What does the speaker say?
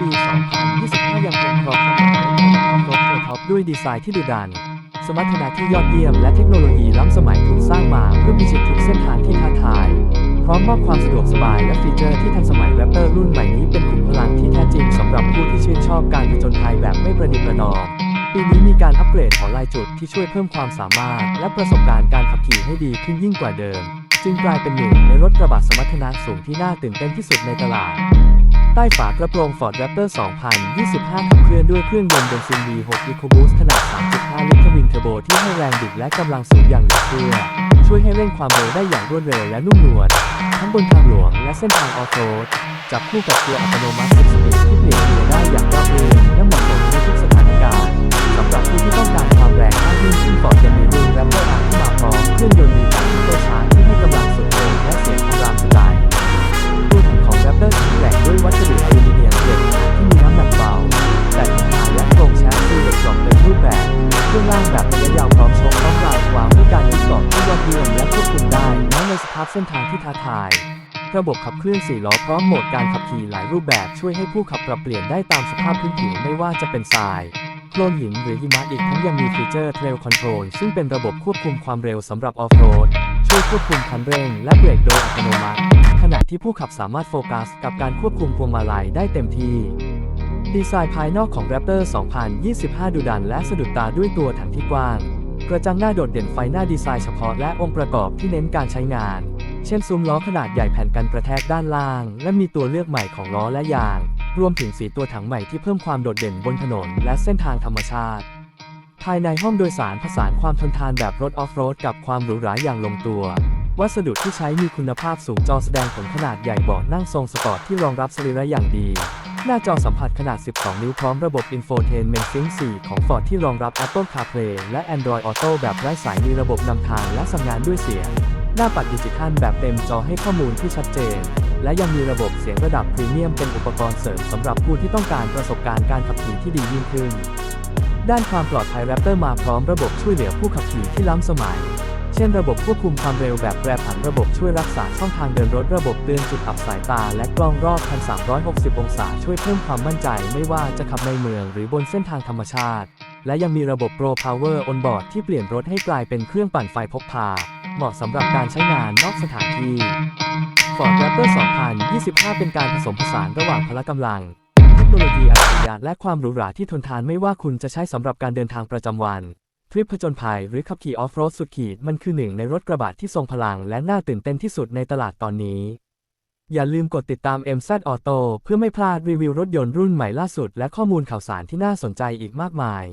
ปี 2025 ยังคงครองตำแหน่งรถโปรท็อปด้วยดีไซน์ที่ดุดัน สมรรถนะที่ยอดเยี่ยมและเทคโนโลยีล้ำสมัยถูกสร้างมาเพื่อพิชิตทุกเส้นทางที่ท้าทาย พร้อมมอบความสะดวกสบายและฟีเจอร์ที่ทันสมัยแรปเตอร์รุ่นใหม่นี้เป็นขุมพลังที่แท้จริงสำหรับผู้ที่ชื่นชอบการผจญภัยแบบไม่ประนีประนอมปีนี้มีการอัปเกรดของลายจุดที่ช่วยเพิ่มความสามารถ และประสบการณ์การขับขี่ให้ดีขึ้นยิ่งกว่าเดิม จึงกลายเป็นหนึ่งในรถกระบะสมรรถนะสูงที่น่าตื่นเต้นที่สุดในตลาด ใต้ฝากระโปรง Ford Raptor 2025 ขับเคลื่อนด้วยเครื่องยนต์เบนซิน V6 EcoBoost ขนาด 3.5 ลิตรทวินเทอร์โบที่ให้แรงดึกและกำลังสูงอย่างเหลือเชื่อ ช่วยให้เร่งความเร็วได้อย่างรวดเร็วและนุ่มนวลทั้งบนทางหลวงและเส้นทางออฟโรดจับคู่กับเกียร์อัตโนมัติ6สปีดที่เปลี่ยนเกียร์ได้อย่าง สภาพเส้นทางที่ท้าทาย ระบบขับเคลื่อน4ล้อพร้อมโหมดการขับขี่หลายรูปแบบช่วยให้ผู้ขับปรับเปลี่ยนได้ตามสภาพพื้นผิวไม่ว่าจะเป็นทรายโคลนหินหรือหิมะอีกทั้งยังมีฟีเจอร์ Trail Control ซึ่งเป็นระบบควบคุมความเร็วสำหรับออฟโรด ช่วยควบคุมคันเร่งและเบรกโดยอัตโนมัติ ขณะที่ผู้ขับสามารถโฟกัสกับการควบคุมพวงมาลัยได้เต็มที่ ดีไซน์ภายนอกของ Raptor 2025 ดูดันและสะดุดตาด้วยตัวถังที่กว้าง กระจังหน้าโดดเด่นไฟหน้าดีไซน์เฉพาะและองค์ประกอบที่เน้นการใช้งาน เช่นซุ้มล้อขนาดใหญ่แผ่นกันกระแทกด้านล่าง และมีตัวเลือกใหม่ของล้อและยาง รวมถึงสีตัวถังใหม่ที่เพิ่มความโดดเด่นบนถนนและเส้นทางธรรมชาติ ภายในห้องโดยสารผสานความทนทานแบบรถออฟโรดกับความหรูหราอย่างลงตัว วัสดุที่ใช้มีคุณภาพสูงจอแสดงผลขนาดใหญ่เบาะนั่งทรงสปอร์ตที่รองรับสรีระอย่างดี หน้าจอสัมผัสขนาด 12 นิ้วพร้อมระบบ Infotainment Sync 4 ของ Ford ที่รองรับ Apple CarPlay และ Android Auto แบบไร้สายมีระบบนำทางและสั่งงานด้วยเสียง หน้าปัดดิจิทัลแบบเต็มจอให้ข้อมูลที่ชัดเจน และยังมีระบบเสียงระดับพรีเมียมเป็นอุปกรณ์เสริมสำหรับผู้ที่ต้องการประสบการณ์การขับขี่ที่ดียิ่งขึ้น ด้านความปลอดภัย Raptor มาพร้อมระบบช่วยเหลือผู้ขับขี่ที่ล้ำสมัย ช่นระบบควบคุมความเร็วแบบแปรผันระบบช่วยรักษาช่องทางเดินรถระบบเตือนจุดอับสายตา และกล้องรอบ1360 องศาช่วยเพิ่มความมั่นใจไม่ว่าจะขับในเมืองหรือบนเส้นทางธรรมชาติ และยังมีระบบ Pro Power on board ที่เปลี่ยนรถให้กลายเป็นเครื่องปั่นไฟพกพา เหมาะสำหรับการใช้งานนอกสถานที่ Ford Raptor 2025 เป็นการผสมผสานระหว่างพละกำลัง เทคโนโลยีอัจฉริยะและความหรูหราที่ทนทานไม่ว่าคุณจะใช้สำหรับการเดินทางประจำวัน ทริปผจญภัยหรือขับขี่ออฟโรดสุดขีดมันคือหนึ่งในรถกระบะที่ทรงพลังและน่าตื่นเต้นที่สุดในตลาดตอนนี้ อย่าลืมกดติดตาม MZ Auto เพื่อไม่พลาดรีวิวรถยนต์รุ่นใหม่ล่าสุด และข้อมูลข่าวสารที่น่าสนใจอีกมากมาย